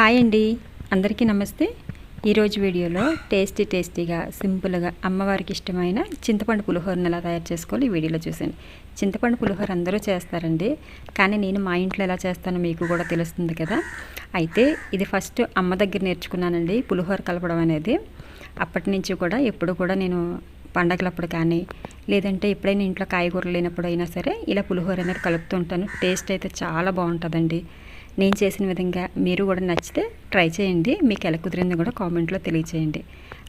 Hi అండి. అందరికీ నమస్తే. ఈరోజు వీడియోలో టేస్టీ టేస్టీగా సింపుల్గా అమ్మవారికి ఇష్టమైన చింతపండు పులిహోరను ఎలా తయారు చేసుకోవాలి ఈ వీడియోలో చూసాను చింతపండు పులిహోర అందరూ చేస్తారండి. కానీ నేను మా ఇంట్లో ఎలా చేస్తానో మీకు కూడా తెలుస్తుంది కదా. అయితే ఇది ఫస్ట్ అమ్మ దగ్గర నేర్చుకున్నానండి పులిహోర కలపడం అనేది. అప్పటి నుంచి కూడా ఎప్పుడు కూడా నేను పండగలప్పుడు కానీ లేదంటే ఎప్పుడైనా ఇంట్లో కాయగూరలు లేనప్పుడు అయినా సరే ఇలా పులిహోర అనేది కలుపుతూ ఉంటాను. టేస్ట్ అయితే చాలా బాగుంటుందండి. నేను చేసిన విధంగా మీరు కూడా నచ్చితే ట్రై చేయండి. మీకు ఎలా కుదిరింది కూడా కామెంట్లో తెలియచేయండి.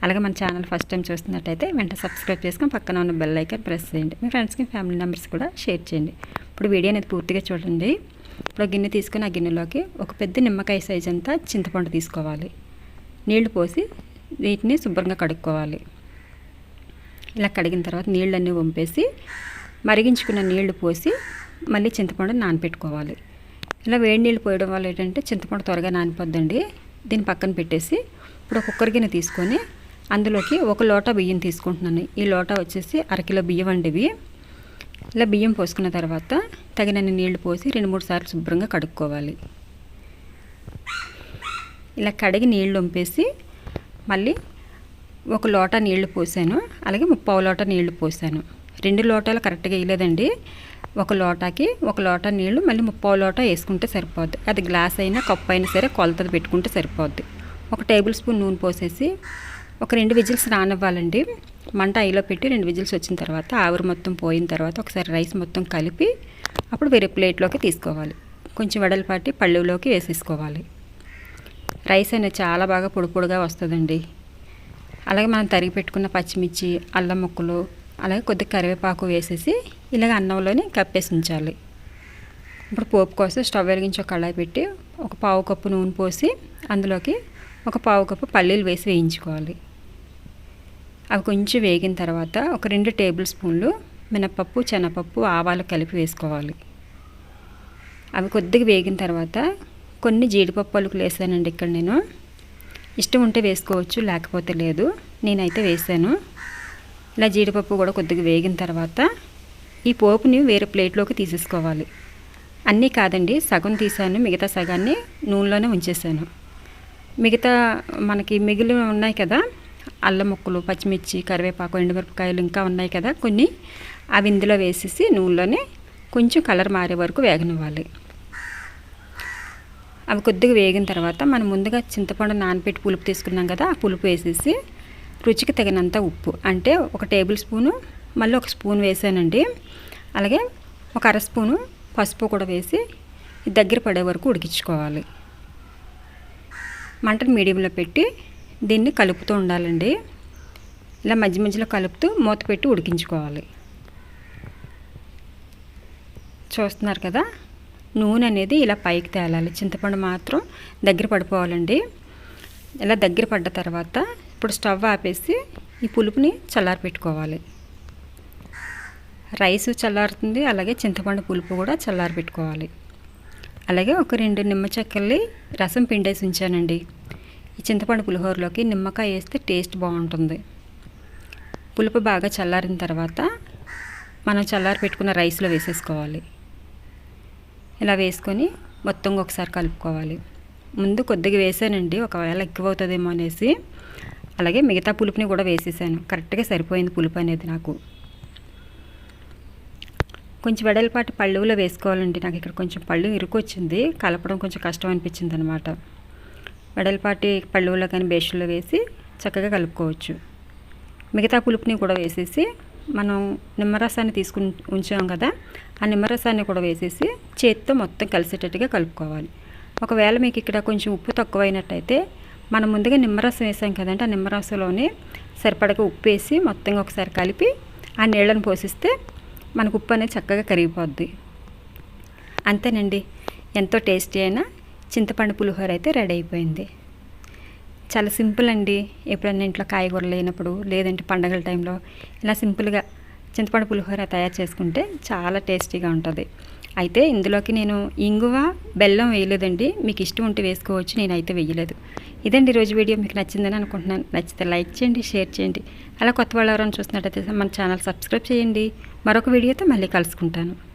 అలాగే మన ఛానల్ ఫస్ట్ టైం చూస్తున్నట్టయితే వెంటనే సబ్స్క్రైబ్ చేసుకొని పక్కన ఉన్న బెల్ ఐకాన్ ప్రెస్ చేయండి. మీ ఫ్రెండ్స్కి ఫ్యామిలీ మెంబర్స్ కూడా షేర్ చేయండి. ఇప్పుడు వీడియో అనేది పూర్తిగా చూడండి. ఇప్పుడు గిన్నె తీసుకుని ఆ గిన్నెలోకి ఒక పెద్ద నిమ్మకాయ సైజ్ అంతా చింతపండు తీసుకోవాలి. నీళ్ళు పోసి వీటిని శుభ్రంగా కడుక్కోవాలి. ఇలా కడిగిన తర్వాత నీళ్ళన్నీ వంపేసి మరిగించుకున్న నీళ్ళు పోసి మళ్ళీ చింతపండు నానపెట్టుకోవాలి. ఇలా వేడి నీళ్ళు పోయడం వల్ల ఏంటంటే చింతపండు త్వరగా నానిపోద్దండి. దీన్ని పక్కన పెట్టేసి ఇప్పుడు కుక్కర్ గిన్నె తీసుకొని అందులోకి ఒక లోట బియ్యం తీసుకుంటున్నాను. ఈ లోట వచ్చేసి అరకిలో బియ్యం అండివి ఇలా బియ్యం పోసుకున్న తర్వాత తగినన్ని నీళ్ళు పోసి రెండు మూడు సార్లు శుభ్రంగా కడుక్కోవాలి. ఇలా కడిగి నీళ్ళు వంపేసి మళ్ళీ ఒక లోట నీళ్ళు పోసాను. అలాగే ముప్పావు లోట నీళ్ళు పోసాను. రెండు లోటాలు కరెక్ట్గా వేయలేదండి. ఒక లోటాకి ఒక లోట నీళ్ళు మళ్ళీ ముప్పావు లోట వేసుకుంటే సరిపోద్ది. అది గ్లాస్ అయినా కప్పు అయినా సరే కొలతది పెట్టుకుంటే సరిపోద్ది. ఒక టేబుల్ స్పూన్ నూనె పోసేసి ఒక రెండు విజిల్స్ రానివ్వాలండి. మంట ఐలో పెట్టి రెండు విజిల్స్ వచ్చిన తర్వాత ఆవిరి మొత్తం పోయిన తర్వాత ఒకసారి రైస్ మొత్తం కలిపి అప్పుడు వేరే ప్లేట్లోకి తీసుకోవాలి. కొంచెం వెడల్పాటి పళ్ళులోకి వేసేసుకోవాలి. రైస్ అనేది చాలా బాగా పొడి పొడిగా వస్తుందండి. అలాగే మనం తరిగి పెట్టుకున్న పచ్చిమిర్చి అల్లం ముక్కలు అలాగే కొద్దిగా కరివేపాకు వేసేసి ఇలాగ అన్నంలోని కప్పేసి ఉంచాలి ఇప్పుడు పోపు కోసం స్టవ్ వెలిగించి ఒక కళాయి పెట్టి ఒక పావు కప్పు నూనె పోసి అందులోకి ఒక పావు కప్పు పల్లీలు వేసి వేయించుకోవాలి. అవి కొంచెం వేగిన తర్వాత ఒక రెండు టేబుల్ స్పూన్లు మినపప్పు శనగపప్పు ఆవాలు కలిపి వేసుకోవాలి. అవి కొద్దిగా వేగిన తర్వాత కొన్ని జీడిపప్పు పలుకులు వేసానండి ఇక్కడ నేను. ఇష్టం ఉంటే వేసుకోవచ్చు లేకపోతే లేదు. నేనైతే వేసాను. ఇలా జీడిపప్పు కూడా కొద్దిగా వేగిన తర్వాత ఈ పోపుని వేరే ప్లేట్లోకి తీసేసుకోవాలి. అన్నీ కాదండి సగం తీసాను మిగతా సగాన్ని నూనెలోనే ఉంచేసాను. మిగతా మనకి మిగిలి ఉన్నాయి కదా అల్లం ముక్కలు పచ్చిమిర్చి కరివేపాకు ఎండుమిరపకాయలు ఇంకా ఉన్నాయి కదా కొన్ని అవి ఇందులో వేసేసి నూనెలోనే కొంచెం కలర్ మారే వరకు వేగనివ్వాలి. అవి కొద్దిగా వేగిన తర్వాత మనం ముందుగా చింతపండు నానపెట్టి పులుపు తీసుకున్నాం కదా ఆ పులుపు వేసేసి రుచికి తగినంత ఉప్పు అంటే ఒక టేబుల్ స్పూను మళ్ళీ ఒక స్పూన్ వేసానండి. అలాగే ఒక అర స్పూను పసుపు కూడా వేసి దగ్గర పడే వరకు ఉడికించుకోవాలి. మంటను మీడియంలో పెట్టి దీన్ని కలుపుతూ ఉండాలండి. ఇలా మధ్య మధ్యలో కలుపుతూ మూత పెట్టి ఉడికించుకోవాలి. చూస్తున్నారు కదా? నూనె అనేది ఇలా పైకి తేలాలి. చింతపండు మాత్రం దగ్గర పడిపోవాలండి. ఇలా దగ్గర పడ్డ తర్వాత ఇప్పుడు స్టవ్ ఆపేసి ఈ పులుపుని చల్లారి పెట్టుకోవాలి రైస్ చల్లారుతుంది అలాగే చింతపండు పులుపు కూడా చల్లారి పెట్టుకోవాలి. అలాగే ఒక రెండు నిమ్మ చెక్కల్ని రసం పిండేసి ఉంచానండి. ఈ చింతపండు పులిహోరలోకి నిమ్మకాయ వేస్తే టేస్ట్ బాగుంటుంది. పులుపు బాగా చల్లారిన తర్వాత మనం చల్లారి పెట్టుకున్న రైస్లో వేసేసుకోవాలి. ఇలా వేసుకొని మొత్తం ఒకసారి కలుపుకోవాలి. ముందు కొద్దిగా వేసానండి ఒకవేళ ఎక్కువ అవుతుందేమో అనేసి. అలాగే మిగతా పులుపుని కూడా వేసేసాను. కరెక్ట్గా సరిపోయింది పులుపు అనేది నాకు. కొంచెం వెడల్పాటి పళ్ళులో వేసుకోవాలండి. నాకు ఇక్కడ కొంచెం పళ్ళు ఇరుకొచ్చింది. కలపడం కొంచెం కష్టం అనిపించింది అనమాట వెడల్పాటి పళ్ళులో కానీ బేషన్లో వేసి చక్కగా కలుపుకోవచ్చు. మిగతా పులుపుని కూడా వేసేసి మనం నిమ్మరసాన్ని తీసుకుని ఉంచాం కదా ఆ నిమ్మరసాన్ని కూడా వేసేసి చేతితో మొత్తం కలిసేటట్టుగా కలుపుకోవాలి. ఒకవేళ మీకు ఇక్కడ కొంచెం ఉప్పు తక్కువైనట్టయితే మనం ముందుగా నిమ్మరసం వేసాం కదంటే ఆ నిమ్మరసంలోనే సరిపడగా ఉప్పు వేసి మొత్తంగా ఒకసారి కలిపి ఆ నీళ్ళను పోసిస్తే మనకు ఉప్పు అనేది చక్కగా కరిగిపోద్ది. అంతేనండి. ఎంతో టేస్టీ అయినా చింతపండు పులిహోర అయితే రెడీ అయిపోయింది. చాలా సింపుల్ అండి. ఎప్పుడన్నా ఇంట్లో కాయగూరలు లేనప్పుడు లేదంటే పండగల టైంలో ఇలా సింపుల్గా చింతపండు పులిహోర తయారు చేసుకుంటే చాలా టేస్టీగా ఉంటుంది. అయితే ఇందులోకి నేను ఇంగువ బెల్లం వేయలేదండి. మీకు ఇష్టం ఉంటే వేసుకోవచ్చు నేనైతే వేయలేదు. ఇదండి రోజు వీడియో. మీకు నచ్చిందని అనుకుంటున్నాను. నచ్చితే లైక్ చేయండి షేర్ చేయండి. అలా కొత్త వాళ్ళు ఎవరైనా చూసినట్టయితే మన ఛానల్ సబ్స్క్రైబ్ చేయండి. మరొక వీడియోతో మళ్ళీ కలుసుకుంటాను.